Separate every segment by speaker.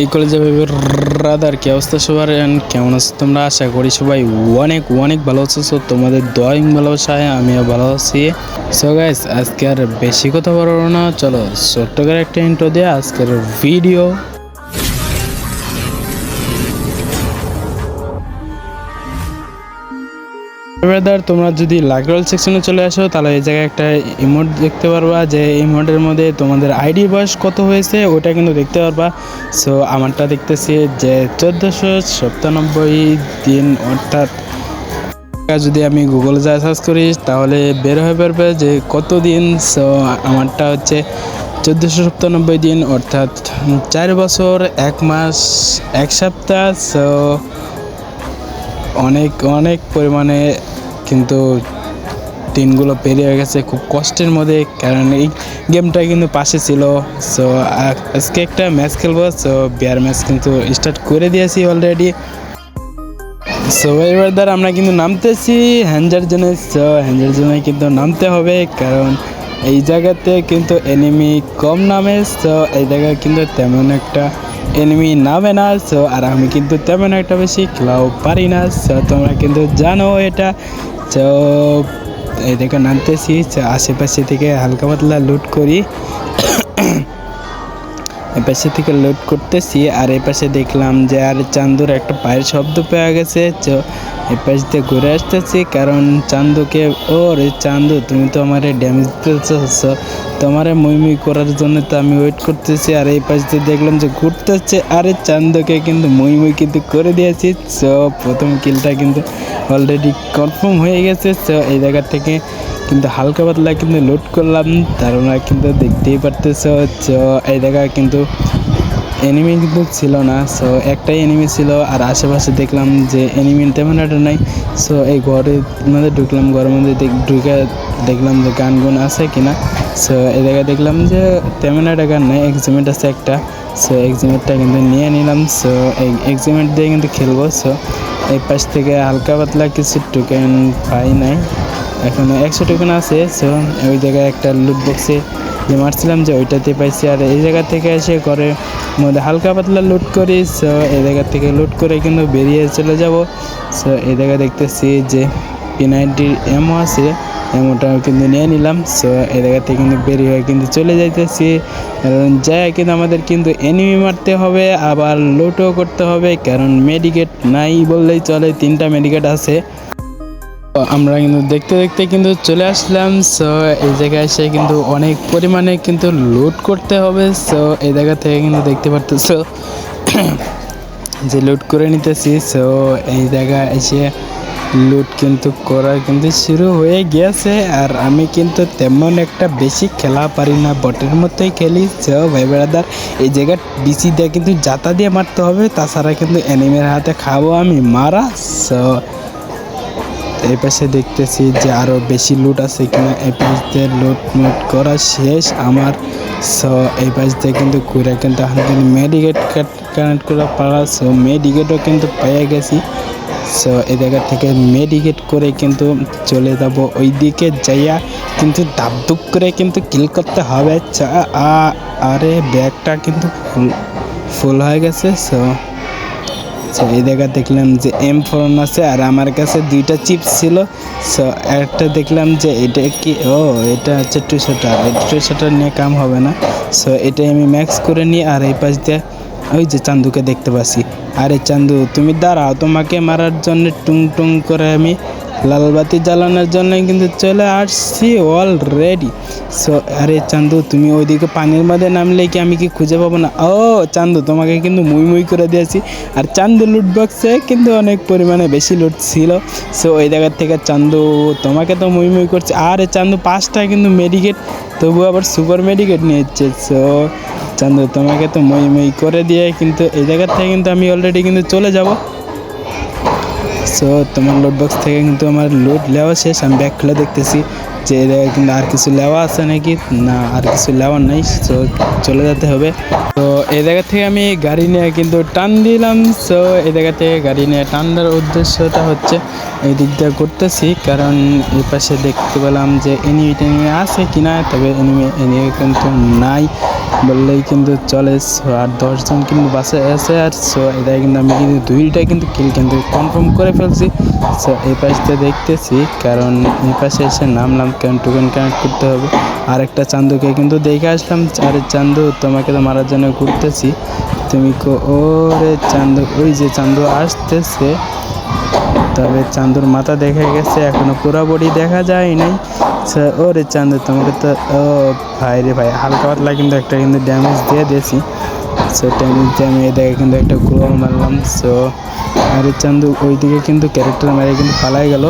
Speaker 1: এই কলেজে রাদার কি অবস্থা সবার? কেমন আছো তোমরা? আশা করি সবাই অনেক অনেক ভালো আছো। সো তোমাদের দয়িং ভালোবাসায় আমিও ভালো আছি। সো গাইস আজকে আর বেশি কথা বলব না। চলো ছোট্ট করে একটা ইন্ট্রো দিয়ে আজকের ভিডিও ব্রাদার তোমরা যদি লাকরল সেকশনে চলে আসো, তাহলে এই জায়গায় একটা ইমোট দেখতে পারবা যে ইমোটের মধ্যে তোমাদের আইডি বয়স কত হয়েছে, ওটা কিন্তু দেখতে পারবা। সো আমারটা দেখতেছি যে চোদ্দোশো সপ্তানব্বই দিন, অর্থাৎ যদি আমি গুগলে যা সার্চ করি, তাহলে বের হয়ে পারবে যে কত দিন। সো আমারটা হচ্ছে চোদ্দোশো সপ্তানব্বই দিন, অর্থাৎ চার বছর, এক মাস, এক সপ্তাহ। সো অনেক অনেক পরিমাণে কিন্তু দিনগুলো পেরিয়ে গেছে খুব কষ্টের মধ্যে, কারণ এই গেমটা কিন্তু পাশে ছিল। সো আজকে একটা ম্যাচ খেলব সো বিয়ার ম্যাচ কিন্তু স্টার্ট করে দিয়েছি অলরেডি সো এবার দ্বারা আমরা কিন্তু নামতেছি হ্যাঞ্জার জোনে সো হ্যাঞ্জার জোনে কিন্তু নামতে হবে, কারণ এই জায়গাতে কিন্তু এনিমি কম নামে সো এই জায়গায় কিন্তু তেমন একটা এনিমি নামে না সো আর আমি কিন্তু তেমন একটা বেশি খেলাও পারি না সো তোমরা কিন্তু জানো এটা। তো এই দেখো নামতেছি আশেপাশে থেকে হালকা পাতলা লুট করি। এ পাশে থেকে লোড করতেছি আর এই পাশে দেখলাম যে আর চান্দুর একটা পায়ের শব্দ পাওয়া গেছে, তো এই পাশ দিয়ে ঘুরে আসতেছি কারণ চান্দুকে ও রে চান্দু, তুমি তো আমার ড্যামেজ দিতেছ তোমারে মুই মুই করার জন্য তো আমি ওয়েট করতেছি আর এই পাশ দিয়ে দেখলাম যে ঘুরতেছে, আরে চান্দুকে কিন্তু মুই মুই কিন্তু করে দিয়েছি সো প্রথম কিলটা কিন্তু অলরেডি কনফার্ম হয়ে গেছে সো এই জায়গা থেকে কিন্তু হালকা পাতলা কিন্তু লোড করলাম তারা কিন্তু দেখতেই পারতেছো। তো এই জায়গায় কিন্তু এনিমি কিন্তু ছিল না সো একটাই এনিমি ছিল, আর আশেপাশে দেখলাম যে এনিমি তেমন একটা নাই। সো এই ঘরের মধ্যে ঢুকলাম, ঘরের মধ্যে ঢুকে দেখলাম যে গান গুন আছে কিনা। সো এই জায়গায় দেখলাম যে তেমন একটা গান নাই এক্সিমেট আছে একটা। সো এক্সিমেন্টটা কিন্তু নিয়ে নিলাম সো এই এক্সিমেন্ট দিয়ে কিন্তু খেলব। সো এই পাশ থেকে হালকা পাতলা কিছু টোকেন পাই নাই। এখনও একশো টোকেন আছে সো ওই জায়গায় একটা লুট বক্সে যে মারছিলাম যে ওইটাতে পাইছি। আর এই জায়গা থেকে এসে করে মধ্যে হালকা পাতলা লুট করি সো এই জায়গা থেকে লুট করে কিন্তু বেরিয়ে চলে যাব। সো এই জায়গায় দেখতেছি যে পি নাইনটির এমও আছে এমওটা কিন্তু নিয়ে নিলাম। সো এই জায়গা থেকে কিন্তু বেরিয়ে হয়ে কিন্তু চলে যাইতেছি। কারণ যাই কিন্তু আমাদের কিন্তু এনিমি মারতে হবে, আবার লুটও করতে হবে, কারণ মেডিকেট নাই বললেই চলে, তিনটা মেডিকেট আছে। আমরা কিন্তু দেখতে দেখতে কিন্তু চলে আসলাম সো এই জায়গায় এসে কিন্তু অনেক পরিমাণে কিন্তু লুট করতে হবে সো এই জায়গা থেকে কিন্তু দেখতে পারতেছো যে লুট করে নিতেছি সো এই জায়গায় এসে লুট কিন্তু করা কিন্তু শুরু হয়ে গিয়েছে, আর আমি কিন্তু তেমন একটা বেশি খেলা পারি না বটের মতোই খেলি সো ভাই বেড়াদার এই জায়গায় বিসি দিয়ে কিন্তু জাতা দিয়ে মারতে হবে, তাছাড়া কিন্তু এনিমের হাতে খাব আমি, মারা সো এই পাশে দেখতেছি যে আরও বেশি লুট আছে কিনা। এই পাশ দিয়ে লুট মুট করা শেষ আমার। সো এই পাশ দিয়ে কিন্তু ঘুরে কিন্তু এখন কিন্তু মেডিকেট কানেক্ট করা পারা সো মেডিকেটও কিন্তু পেয়ে গেছি। সো এই জায়গা থেকে মেডিকেট করে কিন্তু চলে যাব। ওই দিকে যাইয়া কিন্তু দাবদুব করে কিন্তু কিল করতে হবে। আরে ব্যাগটা কিন্তু ফুল ফুল হয়ে গেছে। সো সো এই জায়গা দেখলাম যে এম ফোন আছে আর আমার কাছে দুইটা চিপস ছিল। সো একটা দেখলাম যে এটা কি, ও, এটা হচ্ছে টু শটার এই টু শটার নিয়ে কাম হবে না। সো এটাই আমি ম্যাক্স করে নিই আর এই পাশ দিয়ে ওই যে চান্দুকে দেখতে পাচ্ছি। আরে চান্দু, তুমি দাঁড়াও, তোমাকে মারার জন্য টুং টুং করে আমি লালবাতি জ্বালানোর জন্য কিন্তু চলে আসছি অলরেডি সো আরে চান্দু, তুমি ওইদিকে পানির মধ্যে নামলে কি আমি কি খুঁজে পাবো না? ও, চান্দু, তোমাকে কিন্তু মুই মুই করে দিয়েছি। আর চান্দু লুট বক্সে কিন্তু অনেক পরিমাণে বেশি লুট ছিল। সো ওই জায়গার থেকে চান্দু, তোমাকে তো মুই মুই করছে। আরে চান্দু, পাঁচটা কিন্তু মেডিকেট তবু আবার সুপার মেডিকেট নিয়েছে। সো চান্দু, তোমাকে তো মই মই করে দিয়ে কিন্তু এই জায়গার থেকে কিন্তু আমি অলরেডি কিন্তু চলে যাব। সো তোমার লোড বক্স থেকে কিন্তু আমার লোড নেওয়া শেষ, আমি ব্যাগ খুলে দেখতেছি। যে কিন্তু আর কিছু লেওয়া আছে নাকি? না, আর কিছু নেওয়ার নেই সো চলে যেতে হবে। তো এই জায়গা থেকে আমি গাড়ি নিয়ে কিন্তু টান দিলাম। সো এই জায়গা থেকে গাড়ি নিয়ে টান দেওয়ার উদ্দেশ্যটা হচ্ছে, এই দিক দিয়ে করতেছি কারণ এই পাশে দেখতে পেলাম যে এনিমি টেনিমি আছে কি না তবে এনিমি এনিমি কিন্তু নাই বললেই কিন্তু চলে। আর দশজন কিন্তু বাসে আছে আর সো এটা কিন্তু আমি কিন্তু দুইটা কিন্তু কিল কিন্তু কনফার্ম করে ফেলছি। সো এই পাশটা দেখতেছি, কারণ এই পাশে এসে নামলাম কারণ টোকেন কানেক্ট করতে হবে? আরেকটা চান্দুকে কিন্তু দেখে আসলাম, আরে চান্দু, তোমাকে তো মারার জন্য ঘুরতেছি। তুমি কো, ওরে চান্দু, ওই যে চান্দু আসতেছে। তবে চান্দুর মাথা দেখা গেছে, এখনও পুরো বডি দেখা যায় নাই। সো ওরে চান্দু, তোমাকে তো, ও ভাই রে ভাই, হালকা পাতলা কিন্তু একটা কিন্তু ড্যামেজ দিয়ে দিয়েছি। সো ড্যামেজ আমি এদিকে কিন্তু একটা গ্লোয়াল মারলাম সো আরে চান্দু, ওইদিকে কিন্তু ক্যারেক্টার মেরে কিন্তু পালাই গেল।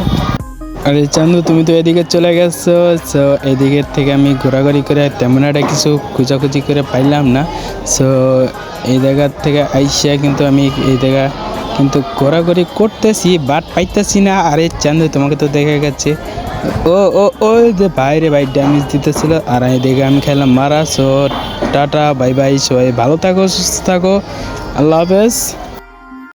Speaker 1: আরে চান্দু, তুমি তো এদিকে চলে গেছো সো এদিকের থেকে আমি ঘোরাঘুরি করে তেমন একটা কিছু খোঁজাখুঁজি করে পাইলাম না। সো এই জায়গার থেকে আইসিয়া কিন্তু আমি এই জায়গা কিন্তু ঘোরাঘুরি করতেছি বাট পাইতেছি না। আরে চান্দু, তোমাকে তো দেখা গেছে। ও ও ওই যে বাইরে ভাই ড্যামেজ দিতেছিল। আর এদিকে আমি খেলাম মারা। সো টাটা বাই বাই সবাই ভালো থাকো, সুস্থ থাকো। আল্লাহ হাফেজ।